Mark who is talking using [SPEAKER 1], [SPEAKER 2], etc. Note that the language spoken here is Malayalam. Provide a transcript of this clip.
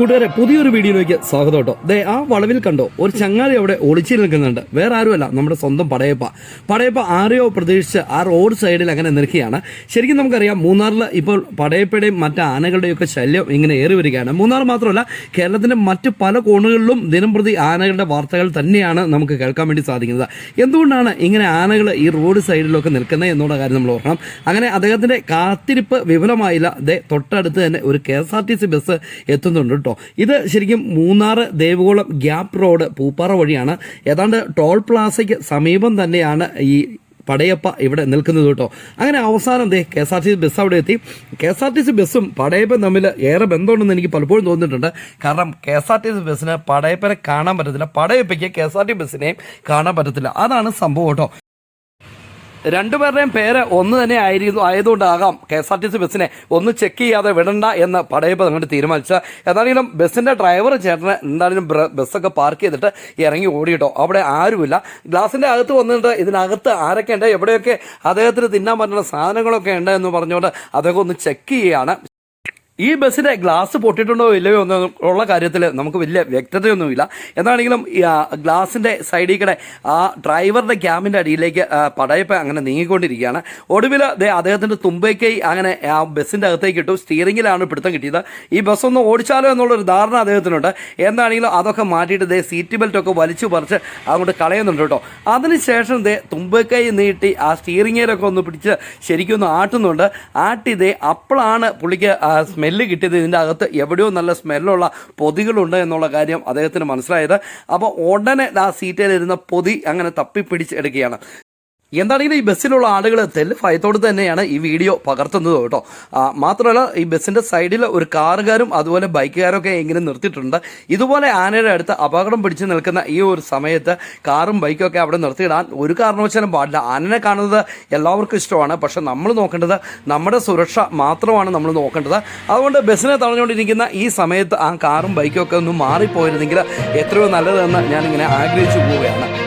[SPEAKER 1] കൂട്ടുകാരെ പുതിയൊരു വീഡിയോയിലേക്ക് സ്വാഗതം കേട്ടോ. ദേ ആ വളവിൽ കണ്ടോ ഒരു ചങ്ങാതി അവിടെ ഒളിച്ചു നിൽക്കുന്നുണ്ട്. വേറെ ആരുമല്ല നമ്മുടെ സ്വന്തം പടയപ്പ. പടയപ്പ ആരെയോ പ്രതീക്ഷിച്ച് ആ റോഡ് സൈഡിൽ അങ്ങനെ നിൽക്കുകയാണ്. ശരിക്കും നമുക്കറിയാം മൂന്നാറിൽ ഇപ്പോൾ പടയപ്പയുടെയും മറ്റ് ആനകളുടെയും ഒക്കെ ശല്യം ഇങ്ങനെ ഏറി വരികയാണ്. മൂന്നാർ മാത്രമല്ല കേരളത്തിന്റെ മറ്റ് പല കോണുകളിലും ദിനം പ്രതി ആനകളുടെ വാർത്തകൾ തന്നെയാണ് നമുക്ക് കേൾക്കാൻ വേണ്ടി സാധിക്കുന്നത്. എന്തുകൊണ്ടാണ് ഇങ്ങനെ ആനകൾ ഈ റോഡ് സൈഡിലൊക്കെ നിൽക്കുന്നത് എന്നുള്ള കാര്യം നമ്മൾ ഓർക്കണം. അങ്ങനെ അദ്ദേഹത്തിന്റെ കാത്തിരിപ്പ് വിഫലമായില്ല ദേ തൊട്ടടുത്ത് തന്നെ ഒരു K S R T C bus എത്തുന്നുണ്ട് ഇത് ശരിക്കും മൂന്നാർ ദേവകുളം ഗ്യാപ് റോഡ് പൂപ്പാറ വഴിയാണ്. ഏതാണ്ട് ടോൾ പ്ലാസയ്ക്ക് സമീപം തന്നെയാണ് ഈ പടയപ്പ ഇവിടെ നിൽക്കുന്നത് കേട്ടോ. അങ്ങനെ അവസാനം ദേ K S R T C bus അവിടെ എത്തി. K S R T C ബസ്സും പടയപ്പയും തമ്മിൽ ഏറെ ബന്ധമുണ്ടെന്ന് എനിക്ക് പലപ്പോഴും തോന്നിയിട്ടുണ്ട്. കാരണം K S R T C ബസ്സിന് പടയപ്പനെ കാണാൻ പറ്റത്തില്ല. പടയപ്പയ്ക്ക് കെ എസ് ആർ ടി ബസ്സിനെയും കാണാൻ പറ്റത്തില്ല. അതാണ് സംഭവം കേട്ടോ. രണ്ടുപേരുടെയും പേര് ഒന്ന് തന്നെ ആയിരുന്നു ആയതുകൊണ്ടാകാം K S R T C ബസ്സിനെ ഒന്ന് ചെക്ക് ചെയ്യാതെ വിടണ്ട എന്ന് പടയപ്പ് അങ്ങോട്ട് തീരുമാനിച്ചത് എന്താണെങ്കിലും ബസ്സിന്റെ ഡ്രൈവർ ചേട്ടന് ബ്ര- ബസ്സൊക്കെ പാർക്ക് ചെയ്തിട്ട് ഇറങ്ങി ഓടിയിട്ടോ. അവിടെ ആരുമില്ല. ഗ്ലാസിന്റെ അകത്ത് വന്നിട്ട് ഇതിനകത്ത് ആരൊക്കെ ഉണ്ട്? എവിടെയൊക്കെ അദ്ദേഹത്തിന് തിന്നാൻ പറ്റുന്ന സാധനങ്ങളൊക്കെ ഉണ്ട് എന്ന് പറഞ്ഞുകൊണ്ട് അതൊക്കെ ഒന്ന് ചെക്ക് ചെയ്യുകയാണ് ഈ ബസ്സിന്റെ ഗ്ലാസ് പൊട്ടിയിട്ടുണ്ടോ ഇല്ലയോ എന്ന് ഉള്ള കാര്യത്തിൽ നമുക്ക് വലിയ വ്യക്തതയൊന്നുമില്ല. എന്താണെങ്കിലും ഗ്ലാസിന്റെ സൈഡിൽ കൂടെ ആ ഡ്രൈവറുടെ ക്യാബിന്റെ അടിയിലേക്ക് പടയപ്പ അങ്ങനെ നീങ്ങിക്കൊണ്ടിരിക്കുകയാണ്. ഒടുവിൽ അദ്ദേഹത്തിന്റെ തുമ്പേക്കായി അങ്ങനെ ആ ബസ്സിന്റെ അകത്തേക്ക് ഇട്ടു. സ്റ്റിയറിംഗിലാണ് പിടുത്തം കിട്ടിയത്. ഈ ബസ് ഒന്ന് ഓടിച്ചാലോ എന്നുള്ളൊരു ധാരണ അദ്ദേഹത്തിനുണ്ട്. എന്താണെങ്കിലും അതൊക്കെ മാറ്റിയിട്ട് ദേ സീറ്റ് ബെൽറ്റ് ഒക്കെ വലിച്ചു പറിച്ച് അങ്ങോട്ട് കളയുന്നുണ്ട് കേട്ടോ. അതിനുശേഷം ദേ തുമ്പേക്കായി നീട്ടി ആ സ്റ്റിയറിംഗിലൊക്കെ ഒന്ന് പിടിച്ച് ശരിക്കും ഒന്ന് ആട്ടുന്നുണ്ട്. ആട്ടി ദേ അപ്പോഴാണ് പുള്ളിക്ക് ആ സ്മെല്ല് കിട്ടിയത് ഇതിന്റെ അകത്ത് എവിടെയോ നല്ല സ്മെല്ലുള്ള പൊതികളുണ്ട് എന്നുള്ള കാര്യം അദ്ദേഹത്തിന് മനസ്സിലായത്. അപ്പോൾ ഉടനെ ആ സീറ്റിലിരുന്ന പൊതി അങ്ങനെ തപ്പിപ്പിടിച്ച് എടുക്കുകയാണ്. എന്താണെങ്കിലും ഈ ബസ്സിലുള്ള ആളുകൾ തെല്ല് ഫയത്തോട് തന്നെയാണ് ഈ വീഡിയോ പകർത്തുന്നത് കേട്ടോ. മാത്രമല്ല ഈ ബസ്സിന്റെ സൈഡിൽ ഒരു കാറുകാരും അതുപോലെ ബൈക്കുകാരൊക്കെ ഇങ്ങനെ നിർത്തിയിട്ടുണ്ട്. ഇതുപോലെ ആനയുടെ അടുത്ത് അപകടം പിടിച്ചു നിൽക്കുന്ന ഈ ഒരു സമയത്ത് കാറും ബൈക്കും ഒക്കെ അവിടെ നിർത്തിയിടാൻ ഒരു കാരണവശാലും പാടില്ല. ആനനെ കാണുന്നത് എല്ലാവർക്കും ഇഷ്ടമാണ്. പക്ഷെ നമ്മൾ നോക്കേണ്ടത് നമ്മുടെ സുരക്ഷ മാത്രമാണ് നമ്മൾ നോക്കേണ്ടത്. അതുകൊണ്ട് ബസ്സിനെ തടഞ്ഞുകൊണ്ടിരിക്കുന്ന ഈ സമയത്ത് ആ കാറും ബൈക്കും ഒക്കെ ഒന്ന് മാറിപ്പോയിരുന്നെങ്കിൽ എത്രയോ നല്ലതെന്ന് ഞാനിങ്ങനെ ആഗ്രഹിച്ചു പോവുകയാണ്.